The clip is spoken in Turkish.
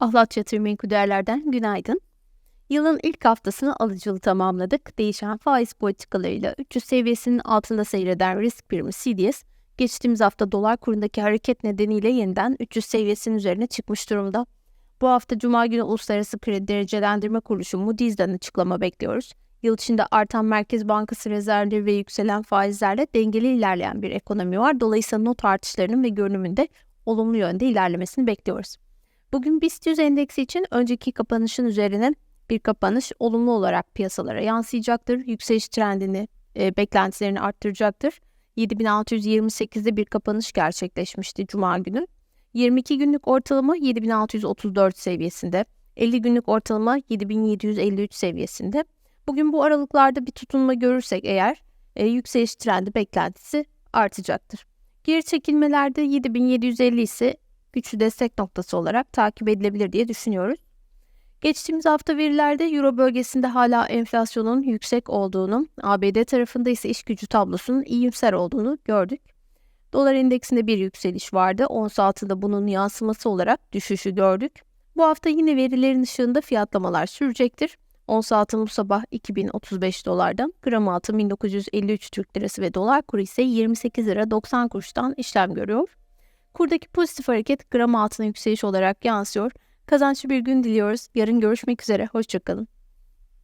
Ahlat Yatırım Menkul Değerler'den günaydın. Yılın ilk haftasını alıcılı tamamladık. Değişen faiz politikalarıyla 300 seviyesinin altında seyreden risk primi CDS, geçtiğimiz hafta dolar kurundaki hareket nedeniyle yeniden 300 seviyesinin üzerine çıkmış durumda. Bu hafta Cuma günü Uluslararası Kredi Derecelendirme Kuruluşu Moody's'den açıklama bekliyoruz. Yıl içinde artan Merkez Bankası rezervleri ve yükselen faizlerle dengeli ilerleyen bir ekonomi var. Dolayısıyla not artışlarının ve görünümünde olumlu yönde ilerlemesini bekliyoruz. Bugün BIST 100 endeksi için önceki kapanışın üzerine bir kapanış olumlu olarak piyasalara yansıyacaktır. Yükseliş trendini, e, beklentilerini arttıracaktır. 7628'de bir kapanış gerçekleşmişti Cuma günü. 22 günlük ortalama 7634 seviyesinde, 50 günlük ortalama 7753 seviyesinde. Bugün bu aralıklarda bir tutunma görürsek eğer e, yükseliş trendi beklentisi artacaktır. Geri çekilmelerde 7750 ise güçlü destek noktası olarak takip edilebilir diye düşünüyoruz. Geçtiğimiz hafta verilerde Euro bölgesinde hala enflasyonun yüksek olduğunu, ABD tarafında ise iş gücü tablosunun iyimser olduğunu gördük. Dolar endeksinde bir yükseliş vardı. Ons altında bunun yansıması olarak düşüşü gördük. Bu hafta yine verilerin ışığında fiyatlamalar sürecektir. Ons altın bu sabah 2035 dolardan, gram altın 1953 Türk lirası ve dolar kuru ise 28 lira 90 kuruştan işlem görüyor. Kurdaki pozitif hareket gram altına yükseliş olarak yansıyor. Kazançlı bir gün diliyoruz. Yarın görüşmek üzere. Hoşçakalın.